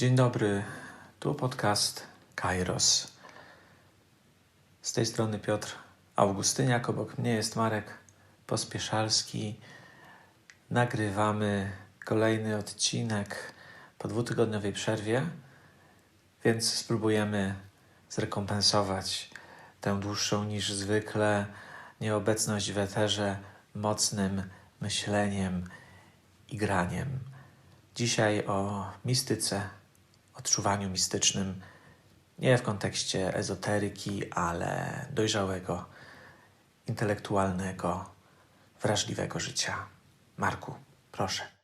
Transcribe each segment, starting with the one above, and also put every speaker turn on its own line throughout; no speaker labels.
Dzień dobry, tu podcast Kairos. Z tej strony Piotr Augustyniak, obok mnie jest Marek Pospieszalski. Nagrywamy kolejny odcinek po dwutygodniowej przerwie, więc spróbujemy zrekompensować tę dłuższą niż zwykle nieobecność w eterze mocnym myśleniem i graniem. Dzisiaj o mistyce, odczuwaniu mistycznym, nie w kontekście ezoteryki, ale dojrzałego, intelektualnego, wrażliwego życia. Marku, proszę.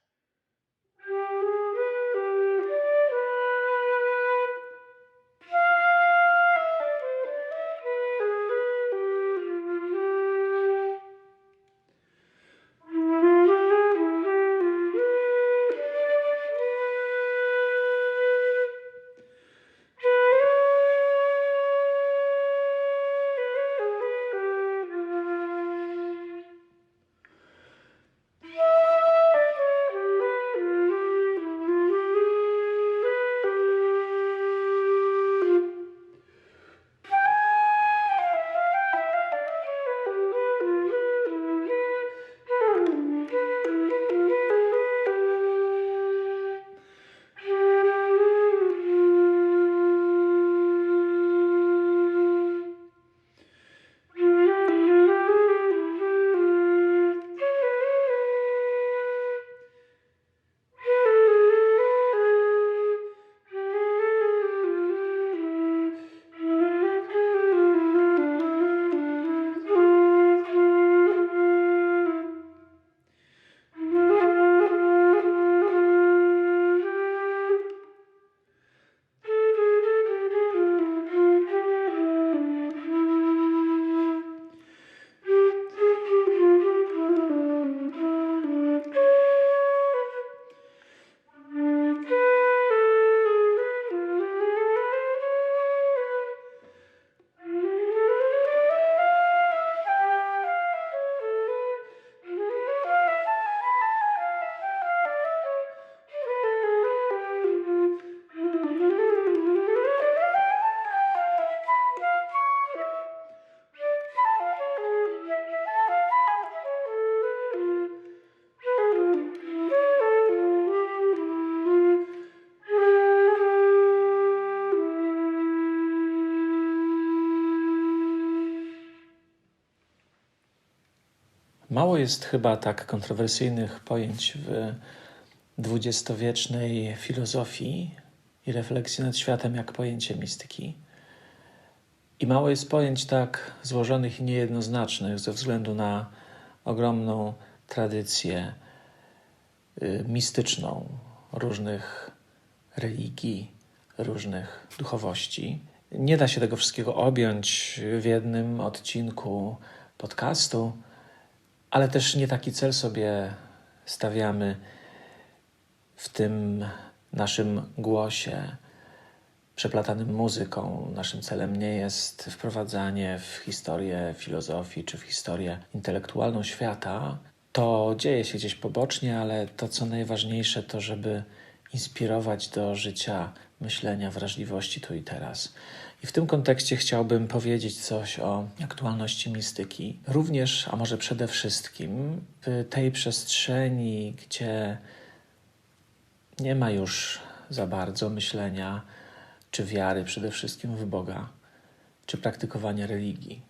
Mało jest chyba tak kontrowersyjnych pojęć w dwudziestowiecznej filozofii i refleksji nad światem, jak pojęcie mistyki. I mało jest pojęć tak złożonych i niejednoznacznych ze względu na ogromną tradycję y, mistyczną różnych religii, różnych duchowości. Nie da się tego wszystkiego objąć w jednym odcinku podcastu ale też nie taki cel sobie stawiamy w tym naszym głosie przeplatanym muzyką. Naszym celem nie jest wprowadzanie w historię filozofii czy w historię intelektualną świata. To dzieje się gdzieś pobocznie, ale to co najważniejsze to, żeby inspirować do życia, myślenia, wrażliwości tu i teraz. I w tym kontekście chciałbym powiedzieć coś o aktualności mistyki. Również, a może przede wszystkim, w tej przestrzeni, gdzie nie ma już za bardzo myślenia czy wiary przede wszystkim w Boga, czy praktykowania religii.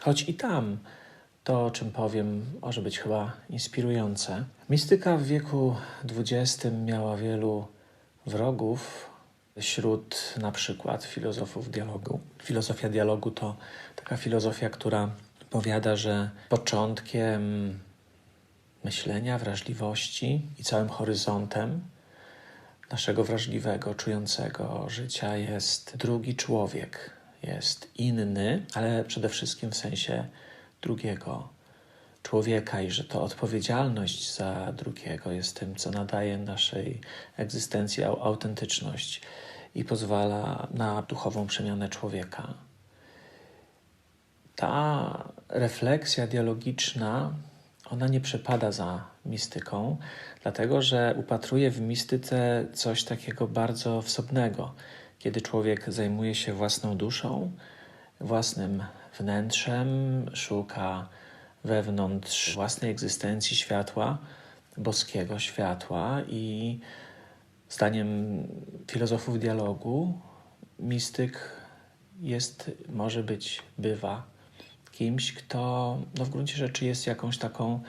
Choć i tam to, o czym powiem, może być chyba inspirujące. Mistyka w wieku XX miała wielu wrogów, wśród na przykład filozofów dialogu. Filozofia dialogu to taka filozofia, która powiada, że początkiem myślenia, wrażliwości i całym horyzontem naszego wrażliwego, czującego życia jest drugi człowiek. Jest inny, ale przede wszystkim w sensie drugiego człowieka i że to odpowiedzialność za drugiego jest tym, co nadaje naszej egzystencji autentyczność i pozwala na duchową przemianę człowieka. Ta refleksja dialogiczna ona nie przepada za mistyką, dlatego że upatruje w mistyce coś takiego bardzo wsobnego, kiedy człowiek zajmuje się własną duszą, własnym wnętrzem, szuka wewnątrz własnej egzystencji światła, boskiego światła i zdaniem filozofów dialogu mistyk jest, może być, bywa kimś, kto no w gruncie rzeczy jest jakąś taką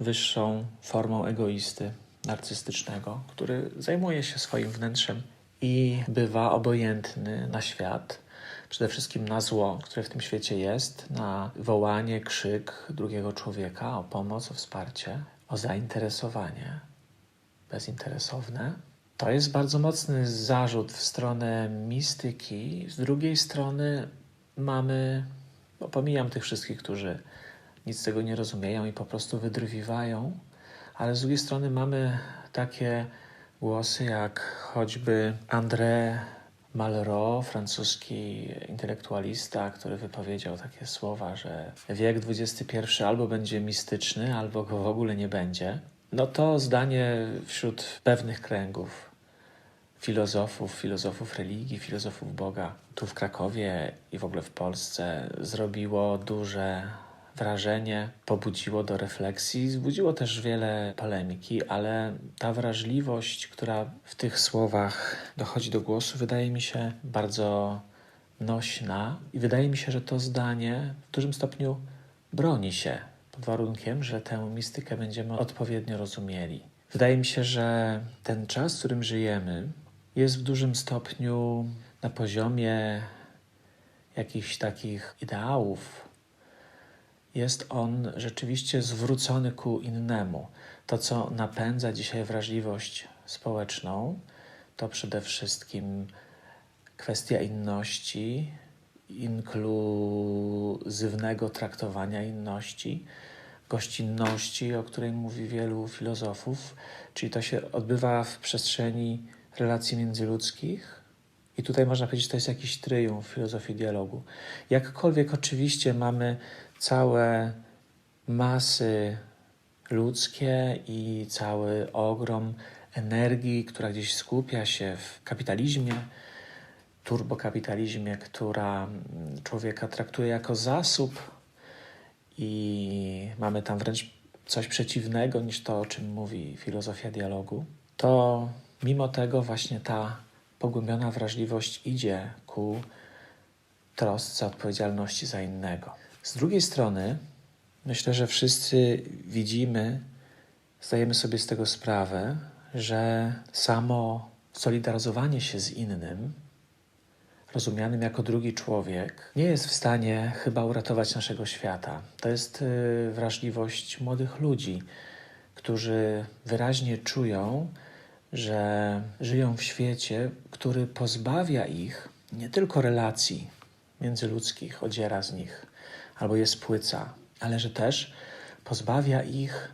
wyższą formą egoisty narcystycznego, który zajmuje się swoim wnętrzem i bywa obojętny na świat, przede wszystkim na zło, które w tym świecie jest, na wołanie, krzyk drugiego człowieka o pomoc, o wsparcie, o zainteresowanie bezinteresowne. To jest bardzo mocny zarzut w stronę mistyki. Z drugiej strony mamy, bo pomijam tych wszystkich, którzy nic z tego nie rozumieją i po prostu wydrwiwają, ale z drugiej strony mamy takie głosy jak choćby André Malraux, francuski intelektualista, który wypowiedział takie słowa, że wiek XXI albo będzie mistyczny, albo go w ogóle nie będzie. No to zdanie wśród pewnych kręgów filozofów, filozofów religii, filozofów Boga tu w Krakowie i w ogóle w Polsce zrobiło duże wrażenie, pobudziło do refleksji, wzbudziło też wiele polemiki, ale ta wrażliwość, która w tych słowach dochodzi do głosu, wydaje mi się bardzo nośna i wydaje mi się, że to zdanie w dużym stopniu broni się pod warunkiem, że tę mistykę będziemy odpowiednio rozumieli. Wydaje mi się, że ten czas, w którym żyjemy, jest w dużym stopniu na poziomie jakichś takich ideałów. Jest on rzeczywiście zwrócony ku innemu. To, co napędza dzisiaj wrażliwość społeczną, to przede wszystkim kwestia inności, inkluzywnego traktowania inności, gościnności, o której mówi wielu filozofów, czyli to się odbywa w przestrzeni relacji międzyludzkich. I tutaj można powiedzieć, że to jest jakiś triumf filozofii dialogu. Jakkolwiek oczywiście mamy całe masy ludzkie i cały ogrom energii, która gdzieś skupia się w kapitalizmie, turbokapitalizmie, która człowieka traktuje jako zasób i mamy tam wręcz coś przeciwnego niż to, o czym mówi filozofia dialogu, to mimo tego właśnie ta pogłębiona wrażliwość idzie ku trosce odpowiedzialności za innego. Z drugiej strony, myślę, że wszyscy widzimy, zdajemy sobie z tego sprawę, że samo solidaryzowanie się z innym, rozumianym jako drugi człowiek, nie jest w stanie chyba uratować naszego świata. To jest y, wrażliwość młodych ludzi, którzy wyraźnie czują, że żyją w świecie, który pozbawia ich nie tylko relacji międzyludzkich, odziera z nich albo je spłyca, ale że też pozbawia ich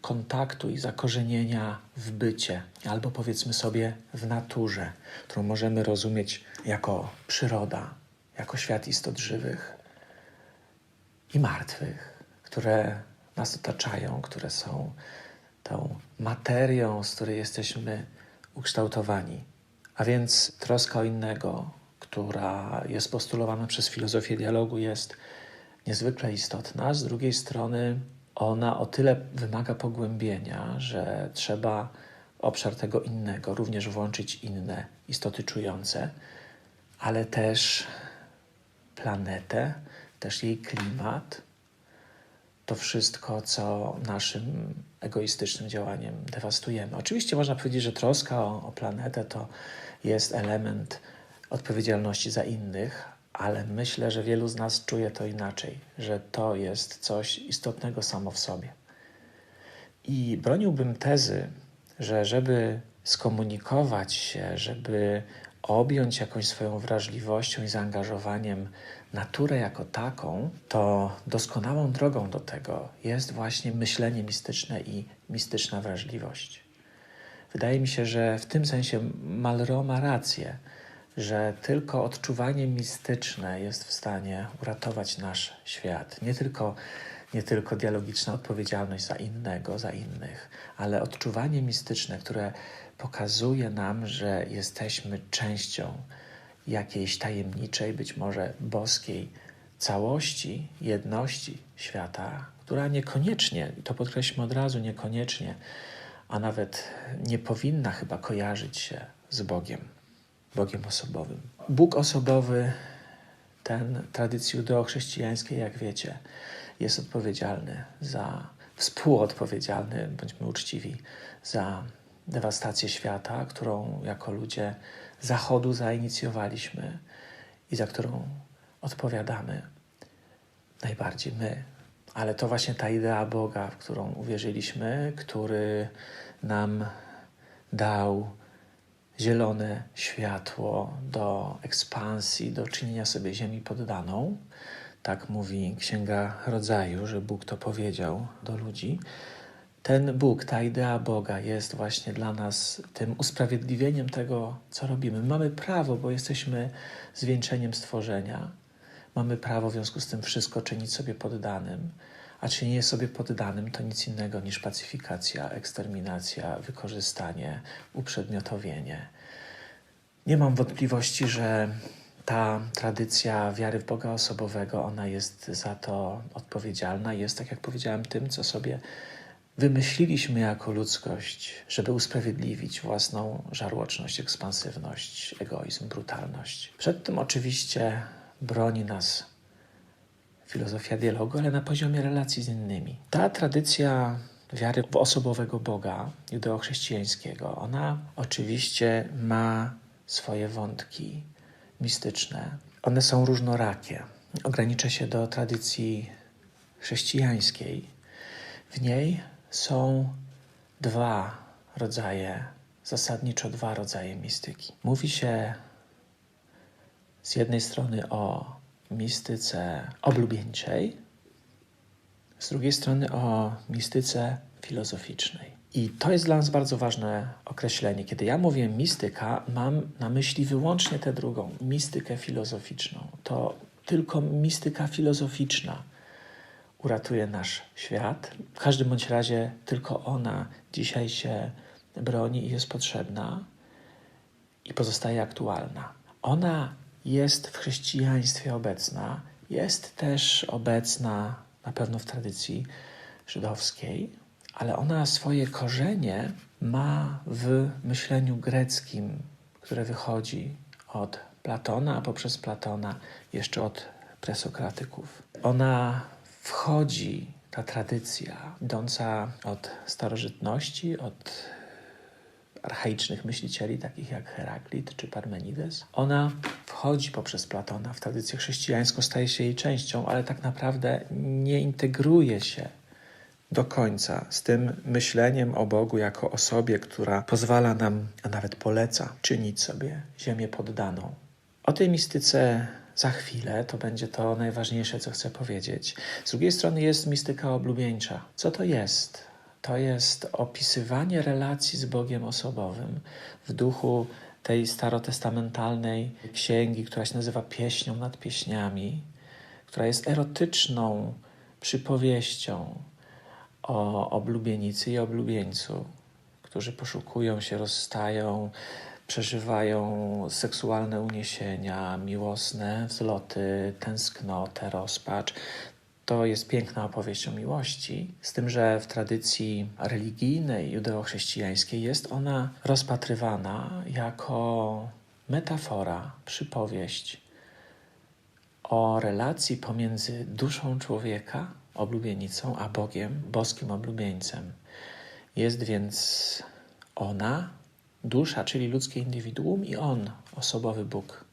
kontaktu i zakorzenienia w bycie, albo powiedzmy sobie w naturze, którą możemy rozumieć jako przyroda, jako świat istot żywych i martwych, które nas otaczają, które są tą materią, z której jesteśmy ukształtowani. A więc troska o innego, która jest postulowana przez filozofię dialogu, jest niezwykle istotna. Z drugiej strony, ona o tyle wymaga pogłębienia, że trzeba obszar tego innego również włączyć inne istoty czujące, ale też planetę, też jej klimat, to wszystko, co naszym egoistycznym działaniem dewastujemy. Oczywiście można powiedzieć, że troska o, o planetę to jest element odpowiedzialności za innych, ale myślę, że wielu z nas czuje to inaczej, że to jest coś istotnego samo w sobie. I broniłbym tezy, że żeby skomunikować się, żeby objąć jakąś swoją wrażliwością i zaangażowaniem naturę jako taką, to doskonałą drogą do tego jest właśnie myślenie mistyczne i mistyczna wrażliwość. Wydaje mi się, że w tym sensie Malraux ma rację, że tylko odczuwanie mistyczne jest w stanie uratować nasz świat. Nie tylko nie tylko dialogiczna odpowiedzialność za innego, za innych, ale odczuwanie mistyczne, które pokazuje nam, że jesteśmy częścią jakiejś tajemniczej, być może boskiej całości, jedności świata, która niekoniecznie, to podkreślmy od razu, niekoniecznie, a nawet nie powinna chyba kojarzyć się z Bogiem, Bogiem osobowym. Bóg osobowy, ten tradycji judeo-chrześcijańskiej, jak wiecie, jest odpowiedzialny za, współodpowiedzialny, bądźmy uczciwi, za dewastację świata, którą jako ludzie Zachodu zainicjowaliśmy i za którą odpowiadamy najbardziej my. Ale to właśnie ta idea Boga, w którą uwierzyliśmy, który nam dał zielone światło do ekspansji, do czynienia sobie ziemi poddaną. Tak mówi Księga Rodzaju, że Bóg to powiedział do ludzi. Ten Bóg, ta idea Boga jest właśnie dla nas tym usprawiedliwieniem tego, co robimy. Mamy prawo, bo jesteśmy zwieńczeniem stworzenia. Mamy prawo w związku z tym wszystko czynić sobie poddanym. A czynienie sobie poddanym to nic innego niż pacyfikacja, eksterminacja, wykorzystanie, uprzedmiotowienie. Nie mam wątpliwości, że ta tradycja wiary w Boga osobowego, ona jest za to odpowiedzialna. Jest, tak jak powiedziałem, tym, co sobie wymyśliliśmy jako ludzkość, żeby usprawiedliwić własną żarłoczność, ekspansywność, egoizm, brutalność. Przed tym oczywiście broni nas filozofia dialogu, ale na poziomie relacji z innymi. Ta tradycja wiary w osobowego Boga judeo-chrześcijańskiego, ona oczywiście ma swoje wątki mistyczne. One są różnorakie. Ograniczę się do tradycji chrześcijańskiej. W niej są dwa rodzaje, zasadniczo dwa rodzaje mistyki. Mówi się z jednej strony o mistyce oblubieńczej, z drugiej strony o mistyce filozoficznej. I to jest dla nas bardzo ważne określenie. Kiedy ja mówię mistyka, mam na myśli wyłącznie tę drugą, mistykę filozoficzną. To tylko mistyka filozoficzna uratuje nasz świat. W każdym bądź razie tylko ona dzisiaj się broni i jest potrzebna i pozostaje aktualna. Ona jest w chrześcijaństwie obecna, jest też obecna na pewno w tradycji żydowskiej, ale ona swoje korzenie ma w myśleniu greckim, które wychodzi od Platona, a poprzez Platona jeszcze od presokratyków. Ona wchodzi, ta tradycja, idąca od starożytności, od archaicznych myślicieli, takich jak Heraklit czy Parmenides. Ona wchodzi poprzez Platona w tradycję chrześcijańską, staje się jej częścią, ale tak naprawdę nie integruje się do końca z tym myśleniem o Bogu jako osobie, która pozwala nam, a nawet poleca, czynić sobie ziemię poddaną. O tej mistyce za chwilę, to będzie to najważniejsze, co chcę powiedzieć. Z drugiej strony jest mistyka oblubieńcza. Co to jest? To jest opisywanie relacji z Bogiem osobowym w duchu tej starotestamentalnej księgi, która się nazywa Pieśnią nad pieśniami, która jest erotyczną przypowieścią o oblubienicy i oblubieńcu, którzy poszukują się, rozstają, przeżywają seksualne uniesienia, miłosne wzloty, tęsknotę, rozpacz. To jest piękna opowieść o miłości, z tym, że w tradycji religijnej, judeo-chrześcijańskiej jest ona rozpatrywana jako metafora, przypowieść o relacji pomiędzy duszą człowieka, oblubienicą, a Bogiem, boskim oblubieńcem. Jest więc ona, dusza, czyli ludzkie indywiduum, i on, osobowy Bóg.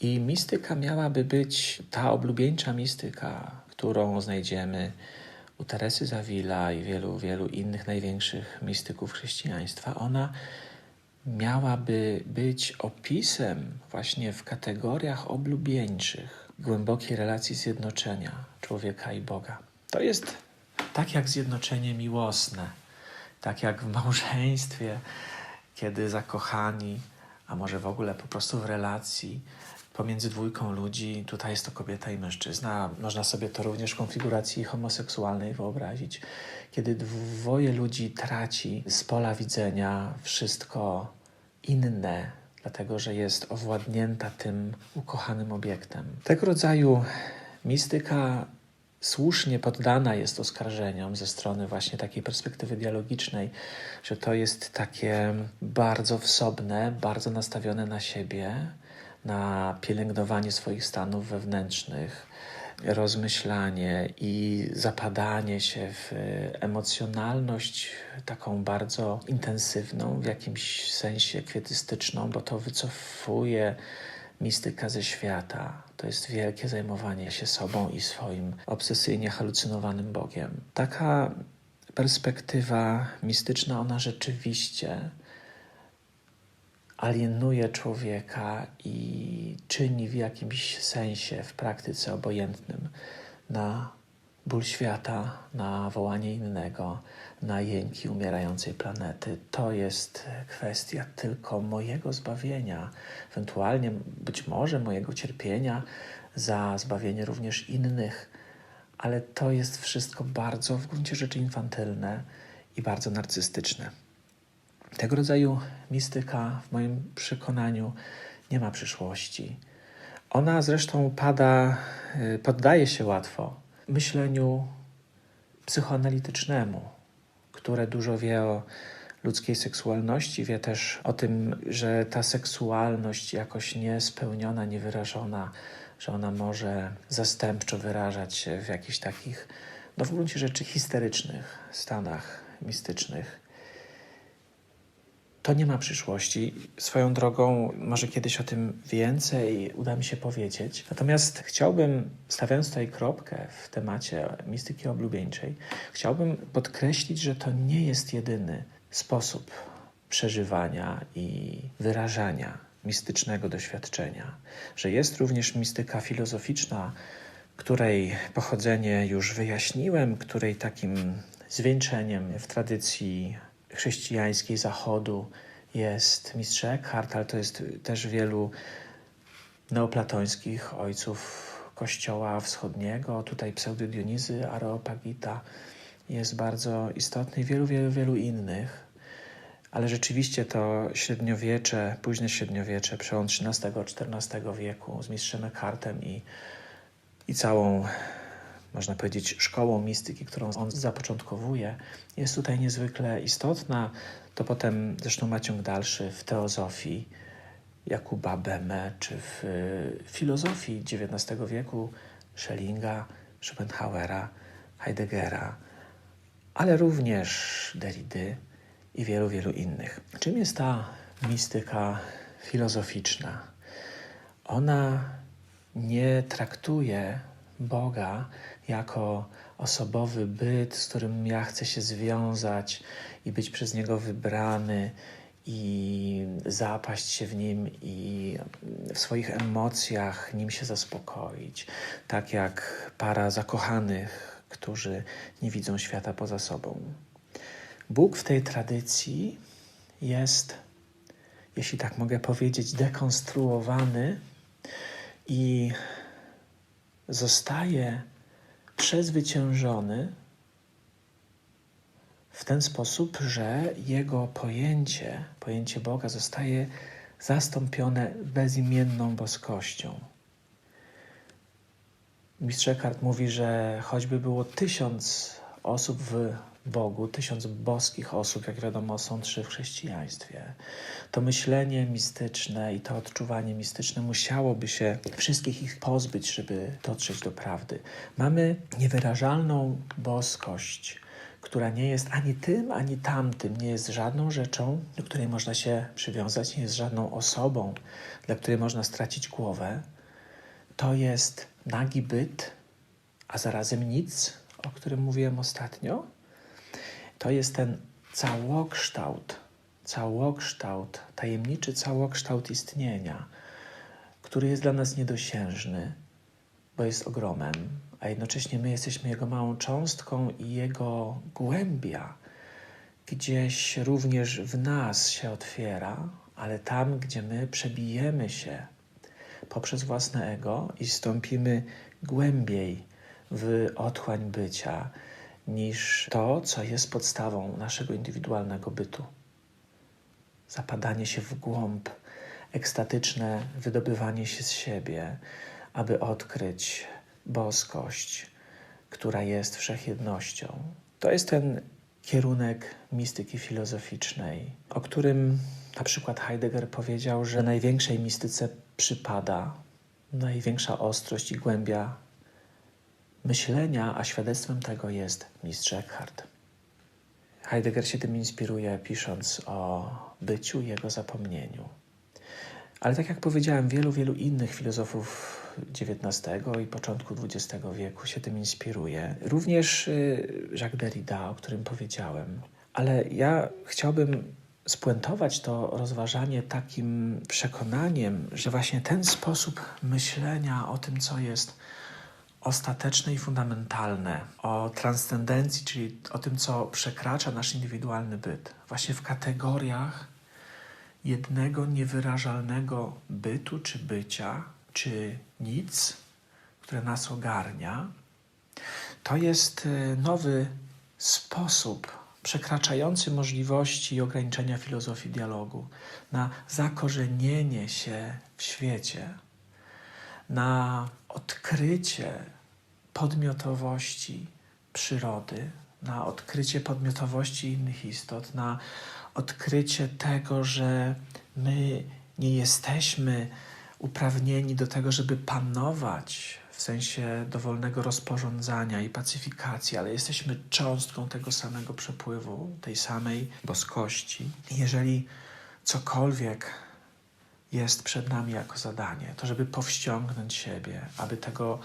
I mistyka miałaby być ta oblubieńcza mistyka, którą znajdziemy u Teresy Zawila i wielu, wielu innych największych mistyków chrześcijaństwa. Ona miałaby być opisem właśnie w kategoriach oblubieńczych głębokiej relacji zjednoczenia człowieka i Boga. To jest tak jak zjednoczenie miłosne, tak jak w małżeństwie, kiedy zakochani, a może w ogóle po prostu w relacji, pomiędzy dwójką ludzi, tutaj jest to kobieta i mężczyzna. Można sobie to również w konfiguracji homoseksualnej wyobrazić, kiedy dwoje ludzi traci z pola widzenia wszystko inne, dlatego że jest owładnięta tym ukochanym obiektem. Tego rodzaju mistyka słusznie poddana jest oskarżeniom ze strony właśnie takiej perspektywy dialogicznej, że to jest takie bardzo wsobne, bardzo nastawione na siebie, na pielęgnowanie swoich stanów wewnętrznych, rozmyślanie i zapadanie się w emocjonalność taką bardzo intensywną, w jakimś sensie kwietystyczną, bo to wycofuje mistyka ze świata. To jest wielkie zajmowanie się sobą i swoim obsesyjnie halucynowanym Bogiem. Taka perspektywa mistyczna, ona rzeczywiście alienuje człowieka i czyni w jakimś sensie w praktyce obojętnym na ból świata, na wołanie innego, na jęki umierającej planety. To jest kwestia tylko mojego zbawienia, ewentualnie być może mojego cierpienia za zbawienie również innych, ale to jest wszystko bardzo w gruncie rzeczy infantylne i bardzo narcystyczne. Tego rodzaju mistyka, w moim przekonaniu, nie ma przyszłości. Ona zresztą pada, y, poddaje się łatwo myśleniu psychoanalitycznemu, które dużo wie o ludzkiej seksualności, wie też o tym, że ta seksualność jakoś niespełniona, niewyrażona, że ona może zastępczo wyrażać się w jakichś takich, no w gruncie rzeczy histerycznych stanach mistycznych to nie ma przyszłości. Swoją drogą, może kiedyś o tym więcej uda mi się powiedzieć. Natomiast chciałbym, stawiając tutaj kropkę w temacie mistyki oblubieńczej, chciałbym podkreślić, że to nie jest jedyny sposób przeżywania i wyrażania mistycznego doświadczenia, że jest również mistyka filozoficzna, której pochodzenie już wyjaśniłem, której takim zwieńczeniem w tradycji chrześcijańskiej Zachodu jest mistrz Eckhart, ale to jest też wielu neoplatońskich ojców Kościoła Wschodniego. Tutaj pseudo Dionizy, Areopagita jest bardzo istotny i wielu, wielu, wielu innych. Ale rzeczywiście to średniowiecze, późne średniowiecze, przełom XIII-XIV wieku z mistrzem Eckhartem i, i całą można powiedzieć, szkołą mistyki, którą on zapoczątkowuje, jest tutaj niezwykle istotna. To potem zresztą ma ciąg dalszy w teozofii Jakuba Beme, czy w y, filozofii XIX wieku Schellinga, Schopenhauera, Heideggera, ale również Derrida i wielu, wielu innych. Czym jest ta mistyka filozoficzna? Ona nie traktuje Boga jako osobowy byt, z którym ja chcę się związać i być przez Niego wybrany i zapaść się w Nim i w swoich emocjach Nim się zaspokoić. Tak jak para zakochanych, którzy nie widzą świata poza sobą. Bóg w tej tradycji jest, jeśli tak mogę powiedzieć, dekonstruowany i zostaje przezwyciężony w ten sposób, że jego pojęcie, pojęcie Boga zostaje zastąpione bezimienną boskością. Mistrz Eckhart mówi, że choćby było tysiąc osób w Bogu, tysiąc boskich osób, jak wiadomo, są trzy w chrześcijaństwie. To myślenie mistyczne i to odczuwanie mistyczne musiałoby się wszystkich ich pozbyć, żeby dotrzeć do prawdy. Mamy niewyrażalną boskość, która nie jest ani tym, ani tamtym, nie jest żadną rzeczą, do której można się przywiązać, nie jest żadną osobą, dla której można stracić głowę. To jest nagi byt, a zarazem nic, o którym mówiłem ostatnio to jest ten całokształt, całokształt, tajemniczy całokształt istnienia, który jest dla nas niedosiężny, bo jest ogromem, a jednocześnie my jesteśmy Jego małą cząstką i Jego głębia. Gdzieś również w nas się otwiera, ale tam, gdzie my przebijemy się poprzez własne ego i stąpimy głębiej w otchłań bycia niż to, co jest podstawą naszego indywidualnego bytu. Zapadanie się w głąb, ekstatyczne wydobywanie się z siebie, aby odkryć boskość, która jest wszechjednością. To jest ten kierunek mistyki filozoficznej, o którym na przykład Heidegger powiedział, że największej mistyce przypada największa ostrość i głębia myślenia, a świadectwem tego jest mistrz Eckhart. Heidegger się tym inspiruje, pisząc o byciu i jego zapomnieniu. Ale tak jak powiedziałem, wielu, wielu innych filozofów XIX i początku XX wieku się tym inspiruje. Również y, Jacques Derrida, o którym powiedziałem. Ale ja chciałbym spuentować to rozważanie takim przekonaniem, że właśnie ten sposób myślenia o tym, co jest ostateczne i fundamentalne, o transcendencji, czyli o tym, co przekracza nasz indywidualny byt, właśnie w kategoriach jednego niewyrażalnego bytu czy bycia, czy nic, które nas ogarnia, to jest y, nowy sposób przekraczający możliwości i ograniczenia filozofii dialogu na zakorzenienie się w świecie, na odkrycie podmiotowości przyrody, na odkrycie podmiotowości innych istot, na odkrycie tego, że my nie jesteśmy uprawnieni do tego, żeby panować w sensie dowolnego rozporządzania i pacyfikacji, ale jesteśmy cząstką tego samego przepływu, tej samej boskości. Jeżeli cokolwiek jest przed nami jako zadanie, to żeby powściągnąć siebie, aby tego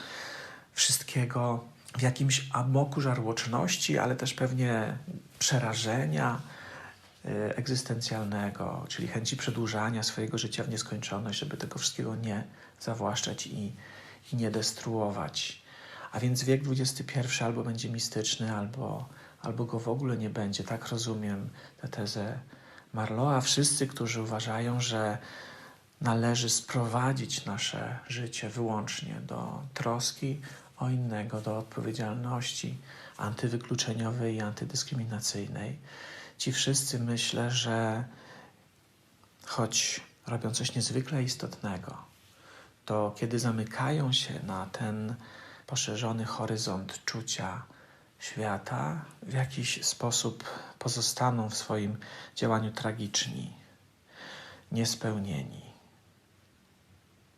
wszystkiego w jakimś amoku żarłoczności, ale też pewnie przerażenia y, egzystencjalnego, czyli chęci przedłużania swojego życia w nieskończoność, żeby tego wszystkiego nie zawłaszczać i, i nie destruować. A więc wiek XXI albo będzie mistyczny, albo, albo go w ogóle nie będzie. Tak rozumiem tę tezę Marloa. Wszyscy, którzy uważają, że należy sprowadzić nasze życie wyłącznie do troski o innego, do odpowiedzialności antywykluczeniowej i antydyskryminacyjnej. Ci wszyscy myślę, że choć robią coś niezwykle istotnego, to kiedy zamykają się na ten poszerzony horyzont czucia świata, w jakiś sposób pozostaną w swoim działaniu tragiczni, niespełnieni.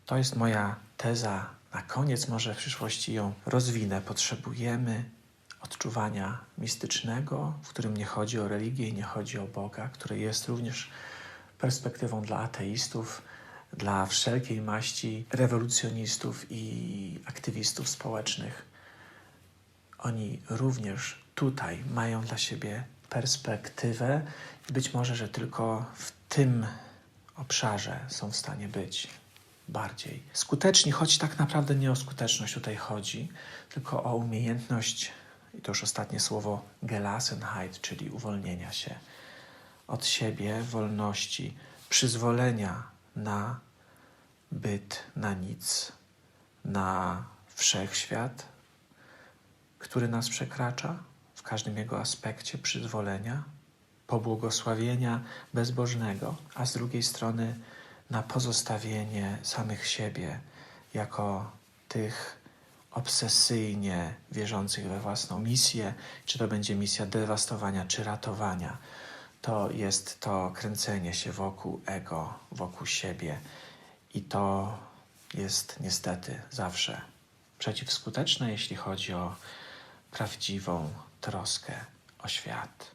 To jest moja teza. Na koniec może w przyszłości ją rozwinę. Potrzebujemy odczuwania mistycznego, w którym nie chodzi o religię i nie chodzi o Boga, które jest również perspektywą dla ateistów, dla wszelkiej maści rewolucjonistów i aktywistów społecznych. Oni również tutaj mają dla siebie perspektywę i być może, że tylko w tym obszarze są w stanie być bardziej. Skuteczni, choć tak naprawdę nie o skuteczność tutaj chodzi, tylko o umiejętność, i to już ostatnie słowo, Gelassenheit, czyli uwolnienia się od siebie, wolności, przyzwolenia na byt, na nic, na wszechświat, który nas przekracza w każdym jego aspekcie przyzwolenia, pobłogosławienia bezbożnego, a z drugiej strony na pozostawienie samych siebie jako tych obsesyjnie wierzących we własną misję, czy to będzie misja dewastowania, czy ratowania. To jest to kręcenie się wokół ego, wokół siebie. I to jest niestety zawsze przeciwskuteczne, jeśli chodzi o prawdziwą troskę o świat.